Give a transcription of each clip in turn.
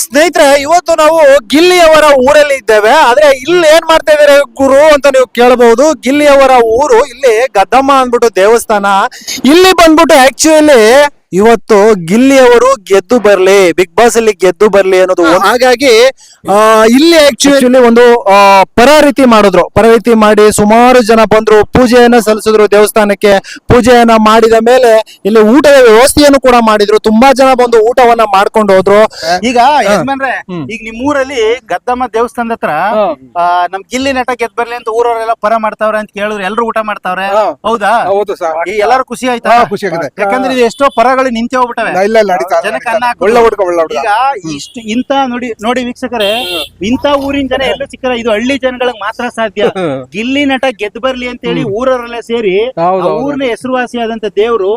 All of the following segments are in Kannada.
ಸ್ನೇಹಿತರೆ, ಇವತ್ತು ನಾವು ಗಿಲ್ಲಿಯವರ ಊರಲ್ಲಿ ಇದ್ದೇವೆ. ಆದ್ರೆ ಇಲ್ಲಿ ಏನ್ ಮಾಡ್ತಾ ಇದಾರೆ ಗುರು ಅಂತ ನೀವು ಕೇಳಬಹುದು ಗಿಲ್ಲಿಯವರ ಊರು ಇಲ್ಲಿ ಗದ್ದಮ್ಮ ಅಂದ್ಬಿಟ್ಟು ದೇವಸ್ಥಾನ. ಇಲ್ಲಿ ಬಂದ್ಬಿಟ್ಟು ಆಕ್ಚುಲಿ ಇವತ್ತು ಗಿಲ್ಲಿ ಅವರು ಗೆದ್ದು ಬರ್ಲಿ ಬಿಗ್ ಬಾಸ್ ಅಲ್ಲಿ ಗೆದ್ದು ಬರ್ಲಿ ಅನ್ನೋದು ಒಂದ್- ಹಾಗಾಗಿ ಆ, ಇಲ್ಲಿ ಆಕ್ಚುಲಿ ಒಂದು ಆ, ಪರ ರೀತಿ ಮಾಡಿದ್ರು. ಪರ ರೀತಿ ಮಾಡಿ ಸುಮಾರು ಜನ ಬಂದ್ರು. ಪೂಜೆಯನ್ನ ಸಲ್ಲಿಸಿದ್ರು ದೇವಸ್ಥಾನಕ್ಕೆ. ಪೂಜೆಯನ್ನ ಮಾಡಿದ ಮೇಲೆ ಇಲ್ಲಿ ಊಟದ ವ್ಯವಸ್ಥೆಯನ್ನು ಕೂಡ ಮಾಡಿದ್ರು. ತುಂಬಾ ಜನ ಬಂದು ಊಟವನ್ನ ಮಾಡ್ಕೊಂಡು ಹೋದ್ರು. ಈಗ ಯಜಮಾನ್ರೆ ಈಗ ನಿಮ್ ಊರಲ್ಲಿ ಗದ್ದಮ್ಮ ದೇವಸ್ಥಾನದ ಹತ್ರ ಆ, ನಮ್ ಗಿಲ್ಲಿ ನಟ ಗೆದ್ ಬರ್ಲಿ ಅಂತ ಊರವರೆಲ್ಲ ಪರ ಮಾಡ್ತಾವ್ರೆ ಅಂತ ಕೇಳಿದ್ರು ಎಲ್ರು ಊಟ ಮಾಡ್ತಾವ್ರೆ? ಹೌದಾ? ಹೌದು ಸರ್. ಈ ಎಲ್ಲಾರು ಖುಷಿ ಆಯ್ತಾ? ಖುಷಿ ಆಗಿದೆ. ಯಾಕಂದ್ರೆ ಇದು ಎಷ್ಟೋ ಪರಗಳು ನಿಂತೆ ಹೋಗ್ಬಿಟ್ಟವೆ. ಇಲ್ಲ ನಡೀತಾ ಜನಕ್ಕೆ ಅನ್ನ. ಒಳ್ಳೆ ಹುಡುಗ ಒಳ್ಳೆ ಹುಡುಗ. ಈಗ ಇಷ್ಟು ಇಂತ ನೋಡಿ ನೋಡಿ ವೀಕ್ಷಕರೇ ಇಂತ ಊರಿನ ಜನ ಎಲ್ಲೂ ಸಿಕ್ಕರ ಇದು ಹಳ್ಳಿ ಜನಗಳಿಗೆ ಮಾತ್ರ ಸಾಧ್ಯ. ಗಿಲ್ಲಿ ನಟ ಗೆದ್ದು ಬರ್ಲಿ ಅಂತ ಹೇಳಿ ಊರವರೆಲ್ಲ ಸೇರಿ ಹೌದು, ಆ ಹೌದು. ಊರಿನ ಹೆಸರುವಾಸಿಯಾದಂತ ದೇವ್ರು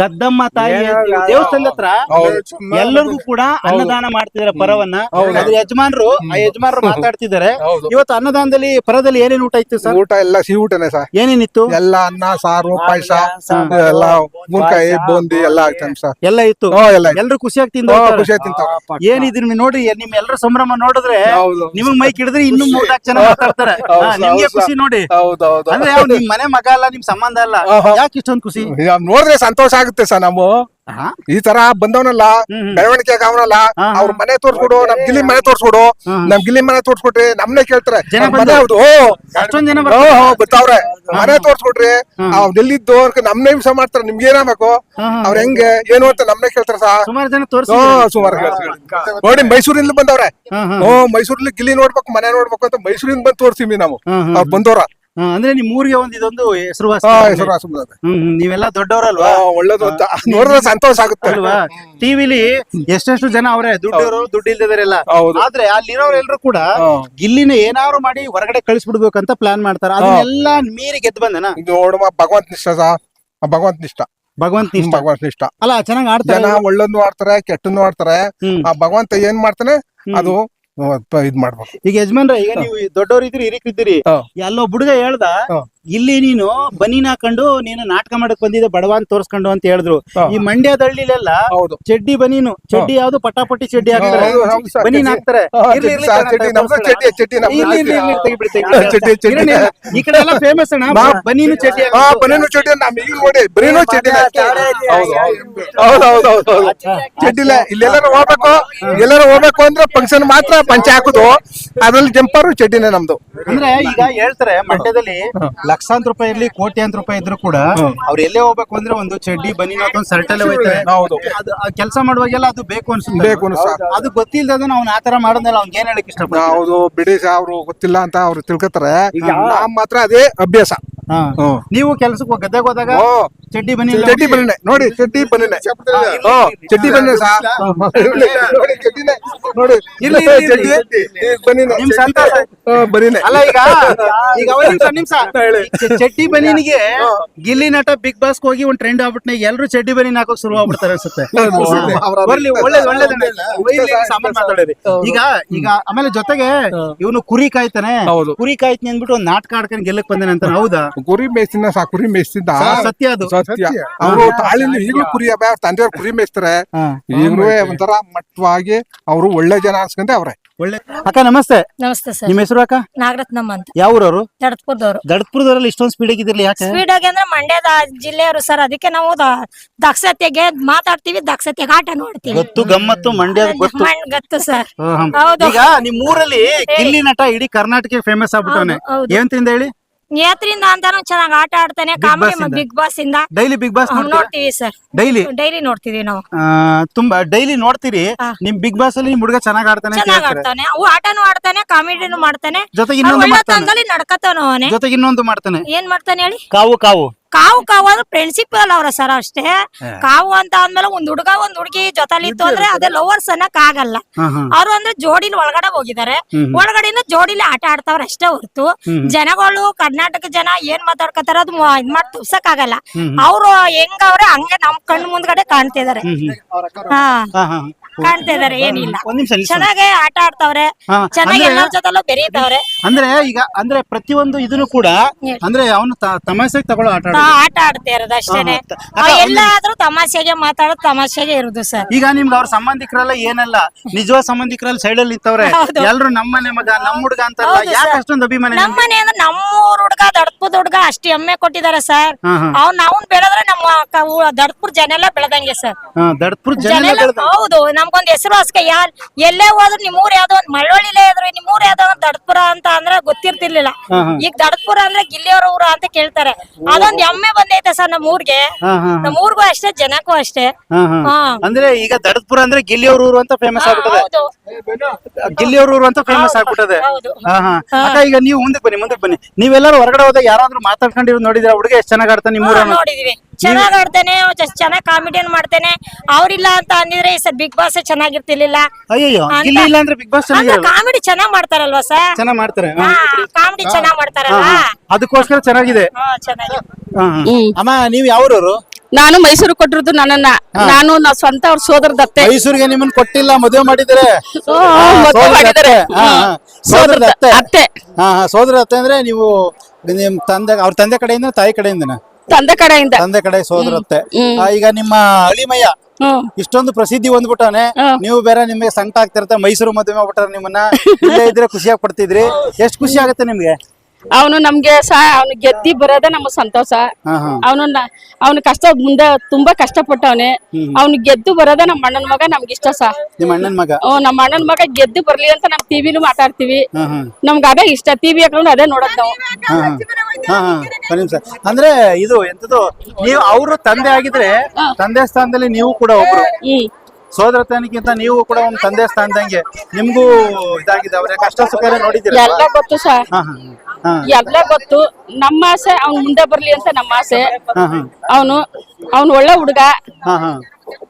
ಗದ್ದಮ್ಮ ತಾಯಿ ದೇವಸ್ಥಾನದ ಹತ್ರ ಎಲ್ಲರಿಗೂ ಕೂಡ ಅನ್ನದಾನ ಮಾಡ್ತಿದಾರೆ ಪರವನ್ನ. ಅದ್ರ ಯಜಮಾನ್ರು ಆ ಯಜಮಾನರು ಮಾತಾಡ್ತಿದ್ದಾರೆ. ಇವತ್ತು ಅನ್ನದಾನದಲ್ಲಿ ಪರದಲ್ಲಿ ಏನೇನು ಊಟ ಇತ್ತು ಸರ್? ಊಟ ಎಲ್ಲ ಸಿಹಿ ಊಟನೇ ಸರ್. ಏನೇನಿತ್ತು? ಎಲ್ಲ ಅನ್ನ ಸಾರು ಪಾಯಸ ಎಲ್ಲ ಮುನ್ಕಾಯಿ ಬೂಂದಿ ಎಲ್ಲ ಆಗ್ತಾನೆ ಸರ್. ಎಲ್ಲ ಇತ್ತು? ಎಲ್ಲರೂ ಎಲ್ರು ಖುಷಿಯಾಗಿ ತಿಂದ ಖುಷಿಯಾಗಿ. ಏನಿದ್ರು ನೀವು ನೋಡ್ರಿ ನಿಮ್ ಎಲ್ಲರ ಸಂಭ್ರಮ ನೋಡಿದ್ರೆ. ನಿಮಗ್ ಮೈ ಕಿಡಿದ್ರೆ ಇನ್ನೂ ಮೂರ್ನಾಲ್ಕು ಜನ ಮಾತಾಡ್ತಾರೆ. ನಿಮ್ಗೆ ಖುಷಿ ನೋಡಿ. ಅಂದ್ರೆ ನಿಮ್ ಮನೆ ಮಗ ಅಲ್ಲ ನಿಮ್ ಸಂಬಂಧ ಅಲ್ಲ. ಯಾಕೆ ಇಷ್ಟೊಂದು ಖುಷಿ? ನೋಡಿದ್ರೆ ಸಂತೋಷ ಆಗುತ್ತೆ ಸರ್ ನಾವು. ಈ ತರ ಬಂದವನಲ್ಲ. ಬೆಳವಣಿಗೆ ಅವನಲ್ಲ ಹಾ. ಅವ್ರ ಮನೆ ತೋರ್ಸ್ಕೊಡು ನಮ್ ಗಿಲ್ಲಿ ಮನೆ ತೋರ್ಸ್ಕೊಡು. ನಮ್ ಗಿಲ್ಲಿ ಮನೆ ತೋರ್ಸ್ಕೊಟ್ರಿ ನಮ್ನೆ ಕೇಳ್ತಾರೆ. ಮನೆ ಹೌದು ಬರ್ತಾವ್ರೆ ಮನೆ ತೋರ್ಸ್ಕೊಡ್ರಿ ಅವ್ರು ಎಲ್ಲಿದ್ದು ನಮ್ನೆ ಹಿಂಸೆ ಮಾಡ್ತಾರೆ ನಿಮ್ಗೆ ಏನಾಗಬೇಕು. ಅವ್ರ ಹೆಂಗೆ ಏನು ಅಂತ ನಮ್ನೆ ಕೇಳ್ತಾರ ಸರ್ ಸುಮಾರು ನೋಡಿ ಮೈಸೂರಿಂದ ಬಂದವ್ರೆ. ಓ ಮೈಸೂರಲ್ಲಿ ಗಿಲ್ಲಿ ನೋಡ್ಬೇಕು ಮನೆ ನೋಡ್ಬೇಕು ಅಂತ ಮೈಸೂರಿಂದ ಬಂದ್ ತೋರ್ಸಿವಿ ನಾವು. ಅವ್ರು ಬಂದವ್ರ. ಅಂದ್ರೆ ನಿಮ್ ಊರಿಗೆ ಒಂದ್ ಇದೊಂದು ಹೆಸರುವಾಸಿ ಹಾ, ಹೆಸರು ವಾಸು ಬಂದವ್ರೆ. ಹ್ಮ್ ಹ್ಮ್. ನೀವೆಲ್ಲ ದೊಡ್ಡವರಲ್ವಾ? ಆ, ಒಳ್ಳೇದು ಅಂತ. ನೋಡಿದ್ರೆ ಸಂತೋಷ ಆಗುತ್ತೆ. ಅಲ್ವಾ? ಟಿವಿಲಿ ಎಷ್ಟೆಷ್ಟು ಜನ ಅವ್ರೆ ದುಡ್ಡು ಇರೋರು ದುಡ್ಡು ಇಲ್ದಿದಾರೆಲ್ಲ ಹೌದು. ಆದ್ರೆ ಅಲ್ಲಿರೋರೆಲ್ಲರೂ ಕೂಡ ಹಾ. ಗಿಲ್ಲಿನ ಏನಾದ್ರು ಮಾಡಿ ಹೊರಗಡೆ ಕಳಿಸ್ಬಿಡ್ಬೇಕಂತ ಪ್ಲಾನ್ ಮಾಡ್ತಾರೆ. ಅದನ್ನೆಲ್ಲ ಮೀರಿ ಗೆದ್ದು ಬಂದನ? ನೋಡುವ ಭಗವಂತ ನಿಷ್ಠ ಸಾ ಭಗವಂತ ನಿಷ್ಠ. ಭಗವಂತ ಹ್ಮ್, ಭಗವಂತ ನಿಷ್ಠ. ಅಲ್ಲ ಚೆನ್ನಾಗಿ ಆಡ್ತಾರೆ ಜನ ಒಳ್ಳೊಂದು ಆಡ್ತಾರೆ ಕೆಟ್ಟನ್ನು ಆಡ್ತಾರೆ. ಹ್ಮ್. ಆ ಭಗವಂತ ಏನ್ ಮಾಡ್ತಾನೆ? ಅದು ಇದ್ ಮಾಡ್ಬೇಕು ಈಗ ಯಜಮಾನ್ರ ಈಗ ನೀವು ದೊಡ್ಡವ್ರ ಇದ್ರಿ ಹಿರಿಕ್ ಇದ್ದೀರಿ ಎಲ್ಲೋ ಬುಡ್ಗ ಹೇಳ್ದ. ಇಲ್ಲಿ ನೀನು ಬನೀನ್ ಹಾಕೊಂಡು ನೀನು ನಾಟಕ ಮಾಡಕ್ ಬಂದಿದ್ದ ಬಡವ ಅಂತ ತೋರ್ಸ್ಕೊಂಡು ಅಂತ ಹೇಳಿದ್ರು. ಈ ಮಂಡ್ಯದ ಹಳ್ಳಿಲೆಲ್ಲ ಹೌದು. ಚಡ್ಡಿ ಬನೀನು. ಚಡ್ಡಿ ಯಾವ್ದು? ಪಟಾಪಟಿ ಚಡ್ಡಿ ಹಾಕ್ತಾರೆ ಹೌದು, ಹೌದು ಸರ್, ಬನೀನ್ ಚಡ್ಡಿ. ಹಾಕ್ತಾರೆ. ಹಾ, ಇರ್ಲಿ, ಚಡ್ಡಿ ಇರ್ಲಿ ಸರ್, ಕಣೋ, ಚಡ್ಡಿ, ನಮ್ದು ತೋರ್ಸ್ಕೊಳ. ಚಡ್ಡಿ, ಚಡ್ಡಿ, ನಮ್ದು ಇರ್ಲಿ, ಇರ್ಲಿ, ಇರ್ಲಿ, ತೆಗಿಬಿಡಿ, ತೆಗಿಬಿಡಿ. ಚಡ್ಡಿ, ಚಡ್ಡಿ. ಇರ್ಲಿ, ಇರ್ಲಿ. ಈ ಕಡೆ ಎಲ್ಲ ಫೇಮಸ್ ಅಣ್ಣ ಬನೀನು ಚಡ್ಡಿ ಹಾ ಬರೀನು ಚಡ್ಡಿ ನಮ್ ಈಗ ನೋಡಿ ಬರೀನು ಚಡ್ಡಿನೇ ಹೌದು ಹೌದು. ಹೌದು ಹೌದು ಹೌದು ಚಡ್ಡಿಲೆ ಇಲ್ಲೆಲ್ಲಾರು ಹೋಗ್ಬೇಕು. ಎಲ್ಲಾರು ಹೋಗ್ಬೇಕು ಅಂದ್ರೆ ಫಂಕ್ಷನ್ ಮಾತ್ರ ಪಂಚೆ ಹಾಕುದು. ಅದ್ರಲ್ಲಿ ಜಂಪರು ಚಡ್ಡಿನೇ ನಮ್ದು. ಅಂದ್ರೆ ಈಗ ಹೇಳ್ತಾರೆ ಮಂಡ್ಯದಲ್ಲಿ ಲಕ್ಷಾಂತರ ರೂಪಾಯಿ ಇರ್ಲಿ ಕೋಟ್ಯಾಂತರ ರೂಪಾಯಿ ಇದ್ರು ಕೂಡ ಅವ್ರು ಎಲ್ಲೇ ಹೋಗ್ಬೇಕು ಅಂದ್ರೆ ಒಂದು ಚಡ್ಡಿ ಬನಿ ಅಥವಾ ಒಂದು ಶರ್ಟ್ ಅಲ್ಲೇ ಹೋಯ್ತಾರೆ ಹೌದು. ಅದು ಕೆಲಸ ಮಾಡುವಾಗೆಲ್ಲ ಅದು ಬೇಕು ಅನ್ಸುತ್ತೆ. ಬೇಕು ಅದು ಗೊತ್ತಿಲ್ಲದೆ ಅವ್ನ ಆತರ ಮಾಡೋದಲ್ಲ ಅವ್ನ್ ಏನ್ ಹೇಳಕ್ ಇಷ್ಟಪಡ್ತಾರೆ? ಹೌದು ಬಿಡಿ ಅವ್ರು ಗೊತ್ತಿಲ್ಲ ಅಂತ ಅವ್ರು ತಿಳ್ಕೊತಾರೆ. ನಮ್ ಮಾತ್ರ ಅದೇ ಅಭ್ಯಾಸ. ನೀವು ಕೆಲ್ಸಕ್ಕೆ ಗದ್ದೆಗೆ ಹೋದಾಗ ಚಡ್ಡಿ ಬನ್ನಿ ಚಡ್ಡಿ ಬನ್ನಿ ನೋಡಿ ಚಡ್ಡಿ ಬನ್ನಿ ಚಡ್ಡಿ ಬನ್ನಿ ಸಾ. ನೋಡಿ ಚಡ್ಡಿ ಇರ್ಲಿ. ನಿಮ್ ಸಂತೋಷ. ಹಾ, ಅಲ್ಲ ಈಗ ಈಗ ನಿಮಿಷ ನಿಮಿಷ. ಚಡ್ಡಿ ಬನೀನಿಗೆ ಗಿಲ್ಲಿ ನಟ ಬಿಗ್ ಬಾಸ್ ಹೋಗಿ ಒಂದ್ ಟ್ರೆಂಡ್ ಆಗ್ಬಿಟ್ನೆ. ಎಲ್ರು ಚಡ್ಡಿ ಬನ್ನಿ ಹಾಕೋಕ್ ಶುರು ಆಗ್ಬಿಡ್ತಾರೆ ಅನ್ಸುತ್ತೆ. ಬರ್ಲಿ ಒಳ್ಳೇದ್ ಈಗ ಈಗ ಆಮೇಲೆ ಜೊತೆಗೆ ಇವನು ಕುರಿ ಕಾಯ್ತಾನೆ. ಹೌದು. ಕುರಿ ಕಾಯ್ತೀನಿ ಅಂದ್ಬಿಟ್ಟು ಒಂದ್ ನಾಟಕ ಆಡ್ಕೊಂಡು ಗೆಲ್ಲಕ್ ಬಂದಾನೆ ಅಂತ ಹೌದಾ? ಕುರಿ ಮೇಯ್ತಿನ ಸಾ ಕುರಿ ಮೇಯ್ತಿದ್ದ ಸತ್ಯ ಅದು. ಸತ್ಯ. ಅವರು ತಾಳಿಂದ ಈಗಲೂ ಕುರಿ ಅಬ್ಬ ಅವ್ರ ತಂದೆಯವ್ರು ಕುರಿ ಮೇಯ್ತಾರೆ ಹಾ. ಈಗಲೂ ಒಂಥರ ಮಟ್ಟವಾಗಿ ಅವರು ಒಳ್ಳೆ ಜನ ಅನ್ಸ್ಕೊಂಡೆ ಅವ್ರೆ. ಒಳ್ಳೆ ಅಕ್ಕ ನಮಸ್ತೆ. ನಮಸ್ತೆ ಸರ್. ನಿಮ್ಮ ಹೆಸರು ಅಕ್ಕ? ನಾಗರತ್ನಮ್ಮ ಅಂತ. ಯಾವ ಊರವ್ರು ತಡತ್ಪುರದವ್ರು ದಡ್ಪುರದವರಲ್ಲಿ ಇಷ್ಟೊಂದು ಸ್ಪೀಡ್ ಆಗಿದ್ದಿರಲಿ ಯಾಕೆ? ಸ್ಪೀಡ್ ಆಗಿ ಅಂದ್ರೆ ಮಂಡ್ಯದ ಜಿಲ್ಲೆಯವರು ಸರ್ ಅದಕ್ಕೆ ನಾವು ದ- ದಕ್ಷತೆಗೆ ಮಾತಾಡ್ತೀವಿ ದಕ್ಷತೆಗೆ ಆಟ ನೋಡ್ತೀವಿ. ಗೊತ್ತು ಗಮ್ಮತ್ತು ಮಂಡ್ಯದ ಗೊತ್ತು. ಮಣ್ ಗೊತ್ತು ಸರ್. ಹೌದು. ಈಗ ನಿಮ್ ಊರಲ್ಲಿ ಗಿಲ್ಲಿ ನಟ ಇಡೀ ಕರ್ನಾಟಕ ಫೇಮಸ್ ಆಗ್ಬಿಟ್ಟವನೆ. ಏನ್ ತಿಂದ ಹೇಳಿ? ನೇತ್ರಿಂದ ಅಂತಾನು ಚೆನ್ನಾಗಿ ಆಟ ಆಡ್ತಾನೆ ಕಾಮಿಡಿ ಬಿಗ್ ಬಾಸ್ ಇಂದ? ಡೈಲಿ ಬಿಗ್ ಬಾಸ್ ನೋಡ್ತೀವಿ ಸರ್ ಡೈಲಿ ಡೈಲಿ ನೋಡ್ತೀವಿ ನಾವು. ತುಂಬಾ ಡೈಲಿ ನೋಡ್ತೀರಿ. ನಿಮ್ ಬಿಗ್ ಬಾಸ್ ಅಲ್ಲಿ ನಿಮ್ ಹುಡುಗ ಚೆನ್ನಾಗಿ ಆಡ್ತಾನೆ ಚೆನ್ನಾಗ್ ಆಡ್ತಾನೆ. ಅವು ಆಟನು ಆಡ್ತಾನೆ ಕಾಮಿಡಿನು ಮಾಡ್ತಾನೆ. ಜೊತೆಗೆ ಇನ್ನೊಂದು ಮಾಡ್ತಾನೆ. ನಡ್ಕತಾನ ಅವನೇ. ಜೊತೆಗೆ ಇನ್ನೊಂದು ಮಾಡ್ತಾನೆ. ಏನ್ ಮಾಡ್ತಾನೆ ಹೇಳಿ? ಕಾವು ಕಾವು. ಕಾವು ಕಾವು ಅಂದ್ರೆ ಪ್ರಿನ್ಸಿಪಲ್ ಅವ್ರ ಸರ್ ಅಷ್ಟೇ. ಕಾವು ಅಂತ ಅಂದ್ಮೇಲೆ ಒಂದ್ ಹುಡುಗ ಒಂದ್ ಹುಡುಗಿ ಜೊತೆಲಿ ಇತ್ತು ಅಂದ್ರೆ ಅದೇ ಲವರ್ಸ್ ಅನ್ನಕ್ ಆಗಲ್ಲ. ಅವ್ರು ಅಂದ್ರೆ ಜೋಡಿಲಿ ಒಳಗಡೆ ಹೋಗಿದ್ದಾರೆ. ಒಳಗಡೆಯಿಂದ ಜೋಡಿಲಿ ಆಟ ಆಡ್ತಾವ್ರ ಅಷ್ಟೇ ಹೊರ್ತು. ಜನಗಳು ಕರ್ನಾಟಕ ಜನ ಏನ್ ಮಾತಾಡ್ಕತಾರ ಅದು ಇದ್ ಮಾಡಿ ತಪ್ಸಕ್ ಆಗಲ್ಲ. ಅವ್ರು ಹೆಂಗವ್ರೆ ಹಂಗೆ ನಮ್ ಕಣ್ ಮುಂದ್ಗಡೆ ಕಾಣ್ತಿದಾರೆ ಹಾ. ಕಾಣ್ತಾ ಇದಾರೆ ಏನಿಲ್ಲ ಒಂದ್ ನಿಮಿಷ. ಚೆನ್ನಾಗಿ ಆಟ ಆಡ್ತಾವ್ರೆ ಹಾ, ಚೆನ್ನಾಗಿ ಅಂದ್ರೆ- ಎಲ್ಲರ ಜೊತೆಲೂ ಬೆರೀತಾವ್ರೆ ಅಂದ್ರೆ ಈಗ ಅಂದ್ರೆ ಪ್ರತಿಯೊಂದು ಇದನ್ನು ಕೂಡ ಅಂದ್ರೆ ಅವನು ತಮಾಷೆಗೆ ತಗೊಳ್ಳೋ ಆಟ ಆಡೋದು. ತಾ- ಆಟ ಆಡ್ತಾ ಇರೋದು ಅಷ್ಟೇನೆ ಹಾ, ಹಾ. ಅವ್ ಎಲ್ಲಾದ್ರೂ ತಮಾಷೆಗೆ ಮಾತಾಡೋದು ತಮಾಷೆಗೆ ಇರುದು ಸರ್ ಈಗ ನಿಮ್ಗೆ ಅವ್ರ ಸಂಬಂಧಿಕರೆಲ್ಲ ಏನಲ್ಲ ನಿಜವಾದ ಸಂಬಂಧಿಕರಲ್ಲಿ ಸೈಡ್ ಅಲ್ಲಿ ನಿಂತವ್ರೆ ಹೌದು. ಎಲ್ರು ನಮ್ಮನೆ ಮಗ ನಮ್ಮ ಹುಡುಗ ಅಂತಾರಲ್ಲ ಹೌದು ಯಾಕೆ sir. ಅಷ್ಟೊಂದು ಅಭಿಮಾನ ನಿಮ್ಗೆ? ನಮ್ಮನೆ ಅಂದ್ರೆ ನಮ್ಮೂರ್ ಹುಡ್ಗ ದಡ್ಪದ ಹುಡ್ಗ ಅಷ್ಟು ಎಮ್ಮೆ ಕೊಟ್ಟಿದ್ದಾರೆ ಸರ್ ಹಾ, ಹಾ. ಅವ್ನ್ ಅವ್ನ್ ಬೆಳೆದ್ರೆ ನಮ್ಮ ದಡ್ಪುರ್ ಜನ ಎಲ್ಲ ಬೆಳೆದಂಗೆ ಸರ್ ಹಾ, ದಡ್ಪುರ್ ಜನ ಜನ ಎಲ್ಲ ಹೌದು ನಮ್ಗೊಂದ್ ಹೆಸರು ಅಸ್ಕ ಯಾರ್ ಎಲ್ಲೇ ಹೋದ್ರು ನಿಮ್ಮೂರ್ ಯಾವ್ದೋ ಒಂದ್ ಮಳವಳ್ಳಿಲೇ ಇದ್ರು ನಿಮ್ಮೂರ್ ಯಾವ್ದೋ ಒಂದ್ ದಡ್ಪುರ ಅಂತ ಅಂದ್ರೆ ಗೊತ್ತಿರ್ತಿರ್ಲಿಲ್ಲ. ಈಗ ದಡ್ಪುರ ಅಂದ್ರೆ ಗಿಲ್ಲಿಯವ್ರ ಊರು ಅಂತ ಕೇಳ್ತಾರೆ. ಅದೊಂದ್ ಎಮ್ಮೆ ಬಂದೈತೆ ಸರ್ ನಮ್ ಊರ್ಗೆ. ನಮ್ ಊರ್ಗೂ ಅಷ್ಟೇ ಜನಕ್ಕೂ ಅಷ್ಟೇ. ಅಂದ್ರೆ ಈಗ ದಡದ್ಪುರ ಅಂದ್ರೆ ಗಿಲ್ಲಿಯವ್ರ ಊರು ಅಂತ ಫೇಮಸ್ ಆಗ್ಬಿಟ್ಟದೆ. ಹೌದು. ಗಿಲ್ಲಿಯವ್ರ ಊರು ಅಂತ ಫೇಮಸ್ ಆಗ್ಬಿಟ್ಟದೆ. ಹೌದು. ಹಾ ಹಾ. ಅಕ್ಕ ಈಗ ನೀವು ಮುಂದಕ್ಕೆ ಬನ್ನಿ ಮುಂದಕ್ಕೆ ಬನ್ನಿ. ನೀವೆಲ್ಲರೂ ಹೊರಗಡೆ ಹೋದಾಗ ಯಾರಾದ್ರೂ ಮಾತಾಡ್ಕೊಂಡಿರೋ ನೋಡಿದ್ರ ಹುಡುಗ ಎಷ್ಟು ಚೆನ್ನಾಗ್ ಆಡ್ತಾನೆ ನಿಮ್ಮ ಊರ ನೋಡಿದೀವಿ. ಚೆನ್ನಾಗ್ ಆಡ್ತೇನೆ ಚೆನ್ನಾಗ್ ಕಾಮಿಡಿಯನ್ ಮಾಡ್ತೇನೆ. ಅವ್ರಿಲ್ಲ ಅಂತ ಅಂದಿದ್ರೆ ಈ ಸರ್ ಬಿಗ್ ಬಾಸ್ ಚೆನ್ನಾಗಿರ್ತಿರ್ಲಿಲ್ಲ. ಇಲ್ಲ ಅಂದ್ರೆ ಬಿಗ್ ಬಾಸ್ ಚೆನ್ನಾಗಿರಲ್ಲ. ಕಾಮಿಡಿ ಚೆನ್ನಾಗ್ ಮಾಡ್ತಾರಲ್ವಾ ಸರ್? ಚೆನ್ನಾಗ್ ಮಾಡ್ತಾರೆ ಹಾ. ಕಾಮಿಡಿ ಚೆನ್ನಾಗ್ ಮಾಡ್ತಾರಲ್ವಾ? ಅದಕ್ಕೋಸ್ಕರ ಚೆನ್ನಾಗಿದೆ. ಹಾ ಚೆನ್ನಾಗಿ. ಅಮ್ಮ ನೀವ್ ಯಾವ್ರವ್ರು ನಾನು ಮೈಸೂರು ಕೊಟ್ಟಿರೋದು ನನ್ನನ್ನ. ನಾನು ನಾ ಸ್ವಂತ ಅವ್ರ ಸೋದರದತ್ತೆ ಮೈಸೂರಿಗೆ ನಿಮ್ಮನ್ನ ಕೊಟ್ಟಿಲ್ಲ ಮದುವೆ ಮಾಡಿದ್ರೆ? ಓ, ಮದ್ವೆ ಮಾಡಿದ್ದಾರೆ. ಹ್ಮ್. ಸೋದರದ ಅತ್ತೆ. ಹಾ ಹಾ. ಸೋದರ ಅತ್ತೆ ಅಂದ್ರೆ ನೀವು ನಿಮ್ ತಂದೆ ಅವ್ರ ತಂದೆ ಕಡೆಯಿಂದ ತಾಯಿ ಕಡೆಯಿಂದ ತಂದೆ ಕಡೆಯಿಂದ. ತಂದೆ ಕಡೆ ಸೋದ್ರತ್ತೆ. ಆ, ಈಗ ನಿಮ್ಮ ಅಳಿಮಯ್ಯ ಹ್ಮ್. ಇಷ್ಟೊಂದು ಪ್ರಸಿದ್ಧಿ ಹೊಂದ್ಬಿಟ್ಟಾನೆ ನೀವು ಬೇರೆ ನಿಮ್ಗೆ ಸಂಕಟ ಆಗ್ತಿರತ್ತೆ ಮೈಸೂರು ಮದುವೆ ಮಾಡ್ಬಿಟ್ಟಾರೆ ನಿಮ್ಮನ್ನ. ಇಲ್ಲೇ ಇದ್ರೆ ಖುಷಿಯಾಗಿ ಪಡ್ತಿದ್ರಿ. ಎಷ್ಟು ಖುಷಿ ಆಗುತ್ತೆ ನಿಮ್ಗೆ? ಅವನು ನಮ್ಗೆ ಸಹ ಅವ್ನು ಗೆದ್ದಿ ಬರೋದೇ ನಮ್ಮ ಸಂತೋಷ. ಅವನು ಅವನು ಕಷ್ಟ ಮುಂದೆ ತುಂಬಾ ಕಷ್ಟಪಟ್ಟವನೆ. ಅವ್ನು ಗೆದ್ದು ಬರೋದೇ ನಮ್ಮ ಅಣ್ಣನ ಮಗ ನಮ್ಗೆ ಇಷ್ಟ ಸಹ ನಿಮ್ಮ ಅಣ್ಣನ ಮಗ? ನಮ್ಮ ಅಣ್ಣನ ಮಗ ಗೆದ್ದು ಬರ್ಲಿ ಅಂತ ನಮ್ ಟಿವಿಲು ಮಾತಾಡ್ತೀವಿ. ನಮ್ಗೆ ಅದೇ ಇಷ್ಟ ಟಿವಿ ಹಾಕೊಂಡು ಅದೇ ನೋಡೋದ್ ನಾವು. ಅಂದ್ರೆ ಇದು ಎಂತದ್ದು ನೀವು ಅವರು ತಂದೆ ಆಗಿದ್ರೆ ತಂದೆ ಸ್ಥಾನದಲ್ಲಿ ನೀವು ಕೂಡ ಒಬ್ರು. ಸೋದರತನಕ್ಕಿಂತ ನೀವು ಕೂಡ ಒಂದು ತಂದೆ ಸ್ಥಾನದಂಗೆ ನಿಮ್ಗೂ ಇದಾಗಿದೆ ಅವ್ರ. ಕಷ್ಟ ಸುಖ ನೋಡಿದ್ರೆ ನೋಡಿದ್ದೀರಾ ಎಲ್ಲ ಗೊತ್ತು ಸರ್ ಎಲ್ಲ ಗೊತ್ತು. ನಮ್ಮ ಆಸೆ ಅವ್ನ್ ಮುಂದೆ ಬರ್ಲಿ ಅಂತ ನಮ್ಮ ಆಸೆ. ಅವನು ಅವನು ಒಳ್ಳೆ ಹುಡುಗ.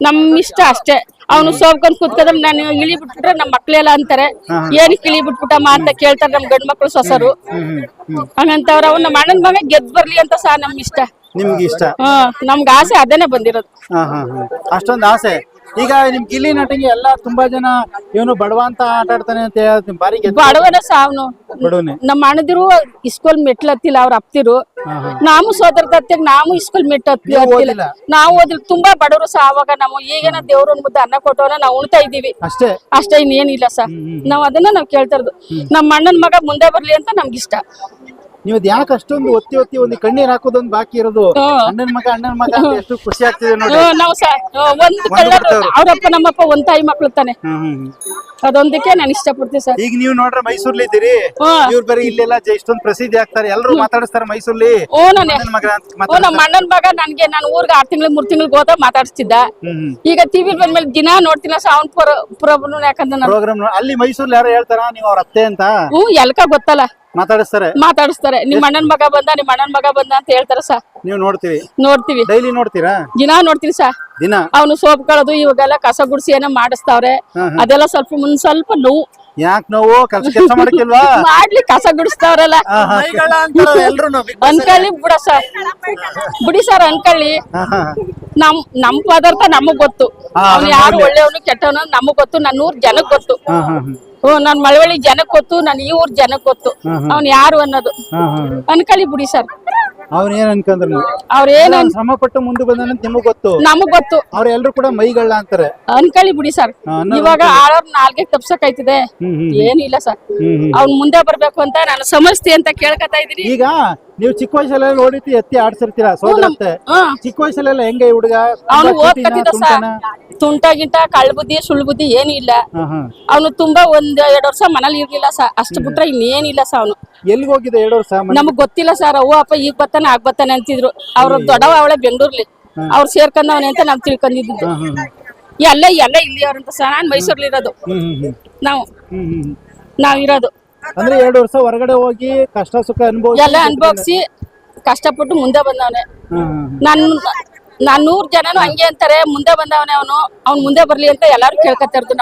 ನಮ್ ಇಷ್ಟ ಅಷ್ಟೇ. ಅವನು ಸೋಬ್ಕೊಂಡ್ ಕುತ್ಕದ್ರೆ ನಾನು ಇಳಿ ಬಿಟ್ಬಿಟ್ರೆ ನಮ್ ಮಕ್ಳೆಲ್ಲ ಅಂತಾರೆ. ಏನಕ್ಕೆ ಇಳಿ ಬಿಟ್ಬಿಟ್ಟಮ್ಮ ಅಂತ ಕೇಳ್ತಾರೆ ನಮ್ ಗಂಡ್ ಮಕ್ಳು ಸೊಸರು. ಹಂಗಂತವ್ರ ಅವ್ನ ನಮ್ಮ ಅಣ್ಣನ್ ಮಗ ಗೆದ್ ಬರ್ಲಿ ಅಂತ ಸಹ ನಮ್ ಇಷ್ಟ. ನಿಮ್ಗೆ ಇಷ್ಟ? ನಮ್ಗೆ ಆಸೆ ಅದೇನೆ ಬಂದಿರೋದು. ಹಾ ಹಾ ಹಾ. ಅಷ್ಟೊಂದು ಆಸೆ. ಈಗ ನಿಮ್ ಗಿಲ್ಲಿ ನಟಿಗೆ ಎಲ್ಲ ತುಂಬಾ ಜನ ಇವನು ಬಡವ ಅಂತ ಆಟ ಆಡ್ತಾನೆ ಅಂತ ಹೇಳ್ತೀನಿ ಬಾರಿ ಗೆದ್ದು ಬಡವನ ಸಾವ್ನು ಅವನು. ನಮ್ಮ ಅಣ್ಣದಿರು ಇಸ್ಕೂಲ್ ಮೆಟ್ಲು ಹತ್ತಿಲ್ಲ ಅವ್ರ ಅಪ್ತಿರು ನಾವು ಸೋದರ ದತ್ತಿಗೆ ನಾವು ಇಸ್ಕೂಲ್ ಮೆಟ್ ಹತ್ತಿ ಹತ್ತಿಲ್ಲ ಓದಿಲ್ಲ? ನಾವು ಓದಿಲ್ಲ. ತುಂಬಾ ಬಡವರು ಸಹ ಅವಾಗ ನಾವು. ಈಗೇನ ದೇವ್ರ ಮುದ್ದೆ ಅನ್ನ ಕೊಟ್ಟವನ ನಾವು ಉಣ್ತಾ ಇದೀವಿ ಅಷ್ಟೇ? ಅಷ್ಟೇ ಇನ್ನೇನಿಲ್ಲ ಸರ್ ನಾವ್ ಅದನ್ನ ನಾವ್ ಕೇಳ್ತಾ ಇರೋದು. ನಮ್ಮ ಅಣ್ಣನ ಮಗ ಮುಂದೆ ಬರ್ಲಿ ಅಂತ ನಮ್ಗಿಷ್ಟ. ನೀವು ಯಾಕೆ ಅಷ್ಟೊಂದು ಒತ್ತಿ ಒತ್ತಿ ಒಂದು ಕಣ್ಣೀರ್ ಹಾಕೋದೊಂದು ಬಾಕಿ ಇರೋದು? ಅಣ್ಣನ ಮಗ ಅಣ್ಣನ ಮಗ ಅಂತ ಎಷ್ಟು ಖುಷಿ ಆಗ್ತಿದೆ ನೋಡಿ. ನಾವು ಒಂದು ಅವ್ರಪ್ಪ ನಮ್ಮಪ್ಪ ಒಂದ್ ತಾಯಿ ಮಕ್ಳು ತಾನೆ. ಅದೊಂದಕ್ಕೆ ನಾನು ಇಷ್ಟಪಡ್ತೀನಿ ಸರ್. ಈಗ ನೀವು ನೋಡ್ರೆ ಮೈಸೂರ್ಲಿ ಇದ್ದೀರಿ. ಇವ್ರ ಬರೀ ಇಲ್ಲೆಲ್ಲ ಇಷ್ಟೊಂದು ಪ್ರಸಿದ್ಧಿ ಆಗ್ತಾರೆ. ಎಲ್ಲರೂ ಮಾತಾಡಿಸ್ತಾರೆ ಮೈಸೂರ್ಲಿ. ಓ ನಮ್ಮ ಅಣ್ಣನ ಮಗ ಓ ನಮ್ಮ ಅಣ್ಣನ್ ಮಗ ನನ್ಗೆ ನಾನು ಊರ್ಗೆ ಆರ್ ತಿಂಗಳು ಮೂರ್ ತಿಂಗಳಿಗೆ ಹೋದ ಮಾತಾಡಿಸ್ತಿದ್ದ. ಈಗ ಟಿವಿ ಬಂದ್ಮೇಲೆ ದಿನ ನೋಡ್ತೀನಿ ಸೌಂಡ್ ಪ್ರಾಬ್ಲಮ್ ಪ್ರೋಗ್ರಾಮ್ ಅಲ್ಲಿ ಮೈಸೂರ್ಲಿ ಯಾರು ಹೇಳ್ತಾರ? ನೀವು ಅವ್ರ ಅತ್ತೆ ಅಂತ? ಹ್ಞೂ ಎಲ್ಕ ಗೊತ್ತಲ್ಲ. ಮಾತಾಡಿಸ್ತಾರೆ? ಮಾತಾಡಿಸ್ತಾರೆ. ನಿಮ್ ಅಣ್ಣನ್ ಮಗ ಬಂದ ನಿಮ್ ಅಣ್ಣನ್ ಮಗ ಬಂದ ಅಂತ ಹೇಳ್ತಾರೆ ಸರ್. ನೀವು ನೋಡ್ತೀವಿ. ನೋಡ್ತೀವಿ. ಡೈಲಿ ನೋಡ್ತೀರಾ? ದಿನ ನೋಡ್ತೀನಿ ಸರ್. ದಿನ? ಅವನು ಸೋಪ್ ಕಳೋದು ಇವಾಗೆಲ್ಲ ಕಸ ಗುಡ್ಸಿ ಏನೋ ಮಾಡಿಸ್ತಾವ್ರೆ. ಅದೆಲ್ಲ ಸ್ವಲ್ಪ ಮುಂದ್ ಸ್ವಲ್ಪ ನೋವು. ಯಾಕೆ ನೋವು? ಕೆಲಸ ಕೆಲಸ ಮಾಡಕ್ಕಿಲ್ವಾ? ಮಾಡ್ಲಿ ಕಸ ಗುಡಿಸ್ತಾವ್ರಲ್ಲ. ಅನ್ಕಳ್ಳಿ ಬಿಡ ಸರ್. ಬಿಡಿ ಸರ್ ಅನ್ಕಳ್ಳಿ. ನಮ್ ನಮ್ ಪದಾರ್ಥ ನಮಗ್ ಗೊತ್ತು. ಅವ್ನು ಯಾರು ಒಳ್ಳೆಯವನು ಕೆಟ್ಟವನು ನಮಗ್ ಗೊತ್ತು ನನ್ನೂರ್ ಜನಕ್ ಗೊತ್ತು. ಹ್ಞೂ ನಾನ್ ಮಳವಳ್ಳಿ ಜನಕ್ ಗೊತ್ತು ನನ್ ಈ ಊರ್ ಜನಕ್ ಗೊತ್ತು. ಅವ್ನ್ ಯಾರು ಅನ್ನೋದು. ಅನ್ಕಲಿ ಬಿಡಿ ಸರ್. ಅವ್ರ ಏನ್ ಅನ್ಕಂದ್ರು ಅವ್ರ ಏನ್ ಅವ್ನ್ ಶ್ರಮ ಪಟ್ಟು ಮುಂದೆ ಬಂದ ನಿಮಗ್ ಗೊತ್ತು. ನಮಗ್ ಗೊತ್ತು. ಅವ್ರ ಎಲ್ರು ಕೂಡ ಮೈಗಳನ್ನ ಅಂತಾರೆ. ಅನ್ಕಳಿ ಬಿಡಿ ಸರ್. ಹಾ, ಅನ್ನೋದು ಇವಾಗ ಆಳವ್ರ ನಾಲ್ಗೆ ತಪ್ಸಕ್ ಆಯ್ತಿದೆ ಹ್ಮ್, ಹ್ಮ್. ಏನಿಲ್ಲ ಸರ್. ಅವ್ನ್ ಮುಂದೆ ಬರ್ಬೇಕು ಅಂತ ನಾನು ಸಮಸ್ತೆ ಅಂತ ಕೇಳ್ಕತಾ ಇದೀನಿ ಈಗ ನೀವು ಚಿಕ್ಕ ವಯಸ್ಸಲ್ಲೆಲ್ಲ ನೋಡಿತಿ ಎತ್ತಿ ಆಡ್ಸಿರ್ತೀರಾ? ಸೋದರತ್ತೆ. ಚಿಕ್ಕ ವಯಸ್ಸಲ್ಲೆಲ್ಲ ಹೆಂಗೆ ಈ ಹುಡುಗ? ಅವನು ಸರ್? ತುಂಟ ಗಿಂಟ ಕಳ್ಳ ಬುದ್ಧಿ ಸುಳ್ಳು ಬುದ್ಧಿ ಏನು ಇಲ್ಲ. ಅವನು ತುಂಬಾ ಒಂದ್ ಎರಡ್ ವರ್ಷ ಮನೇಲಿ ಇರ್ಲಿಲ್ಲ ಸರ್ ಅಷ್ಟು ಬಿಟ್ರೆ ಇನ್ನೇನಿಲ್ಲ ಸರ್ ಅವನು. ಎಲ್ಲಿ ಹೋಗಿದೆ ಎರಡು ವರ್ಷ ನಮಗ್ ಗೊತ್ತಿಲ್ಲ ಸರ್ ಅವ್ವ ಅಪ್ಪ ಈಗ ಬರ್ತಾನೆ ಆಗ್ ಬರ್ತಾನೆ ಅಂತಿದ್ರು. ಅವ್ರ ದೊಡ್ಡವ ಅವಳೆ ಬೆಂಗಳೂರ್ಲಿ. ಅವ್ರು ಸೇರ್ಕೊಂಡವನೆ ಅಂತ ನಾವ್ ತಿಳ್ಕೊಂಡಿದ್ದು ಎಲ್ಲ ಎಲ್ಲ ಇಲ್ಲಿ ಅವ್ರಂತ ಸರ್ ನಾನ್ ಮೈಸೂರ್ಲಿ ಇರೋದು ಹ್ಮ್, ಹ್ಮ್, ಹ್ಮ್. ನಾವು. ನಾವ್ ಇರೋದು ಅಂದ್ರೆ ಎರಡು ವರ್ಷ ಹೊರಗಡೆ ಹೋಗಿ ಕಷ್ಟ ಸುಖ ಅನುಭವ ಎಲ್ಲ ಅನುಭವಿಸಿ ಕಷ್ಟಪಟ್ಟು ಮುಂದೆ ಬಂದವನೆ. ನನ್ ನಾನ್ ನೂರ್ ಜನನು ಹಂಗೆ ಅಂತಾರೆ ಮುಂದೆ ಬಂದವನೆ ಅವನು ಅವ್ನ್ ಮುಂದೆ ಬರ್ಲಿ ಅಂತ ಎಲ್ಲಾರು ಕೇಳ್ಕೊತಾ ಇರೋದು ನಮ್